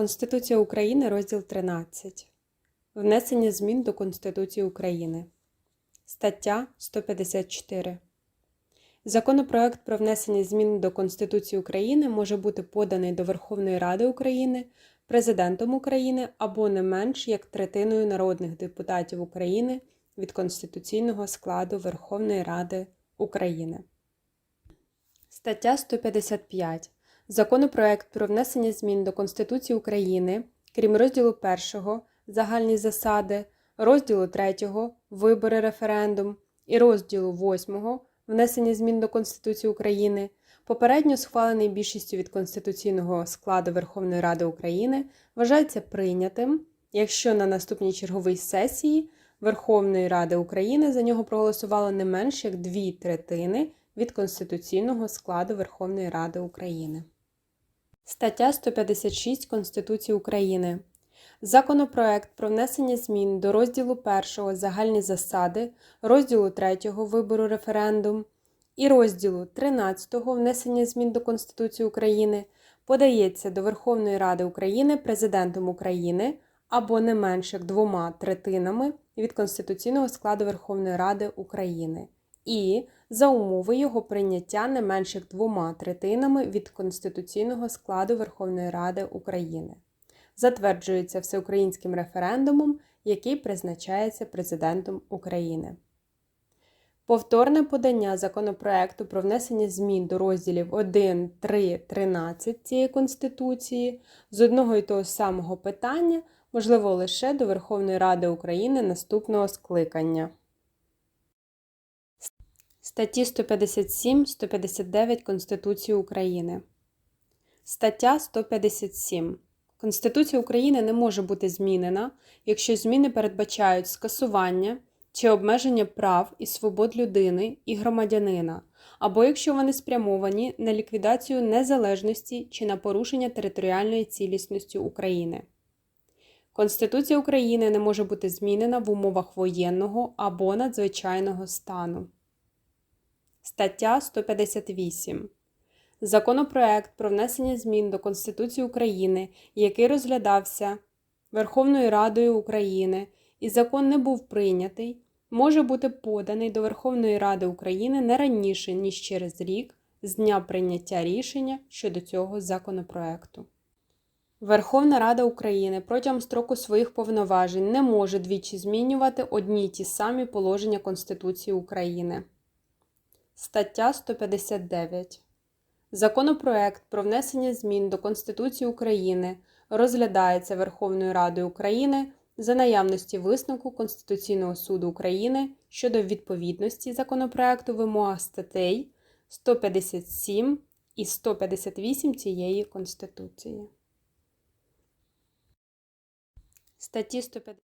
Конституція України, розділ 13. Внесення змін до Конституції України. Стаття 154. Законопроект про внесення змін до Конституції України може бути поданий до Верховної Ради України Президентом України або не менш як третиною народних депутатів України від конституційного складу Верховної Ради України. Стаття 155. Законопроект про внесення змін до Конституції України, крім розділу 1 Загальні засади, розділу 3 Вибори референдум і розділу 8 Внесення змін до Конституції України, попередньо схвалений більшістю від конституційного складу Верховної Ради України, вважається прийнятим, якщо на наступній черговій сесії Верховної Ради України за нього проголосувало не менш як дві третини від конституційного складу Верховної Ради України. Стаття 156 Конституції України. Законопроект про внесення змін до розділу 1 Загальні засади, розділу 3 Вибору референдум і розділу 13 Внесення змін до Конституції України подається до Верховної Ради України Президентом України або не менш як двома третинами від конституційного складу Верховної Ради України і за умови його прийняття не менш як двома третинами від конституційного складу Верховної Ради України. Затверджується всеукраїнським референдумом, який призначається Президентом України. Повторне подання законопроекту про внесення змін до розділів 1, 3, 13 цієї Конституції з одного і того самого питання можливо лише до Верховної Ради України наступного скликання. Статті 157-159 Конституції України. Стаття 157. Конституція України не може бути змінена, якщо зміни передбачають скасування чи обмеження прав і свобод людини і громадянина, або якщо вони спрямовані на ліквідацію незалежності чи на порушення територіальної цілісності України. Конституція України не може бути змінена в умовах воєнного або надзвичайного стану. Стаття 158. Законопроект про внесення змін до Конституції України, який розглядався Верховною Радою України і закон не був прийнятий, може бути поданий до Верховної Ради України не раніше, ніж через рік з дня прийняття рішення щодо цього законопроекту. Верховна Рада України протягом строку своїх повноважень не може двічі змінювати одні й ті самі положення Конституції України. Стаття 159. Законопроект про внесення змін до Конституції України розглядається Верховною Радою України за наявності висновку Конституційного суду України щодо відповідності законопроекту вимога статей 157 і 158 цієї Конституції. Статті 150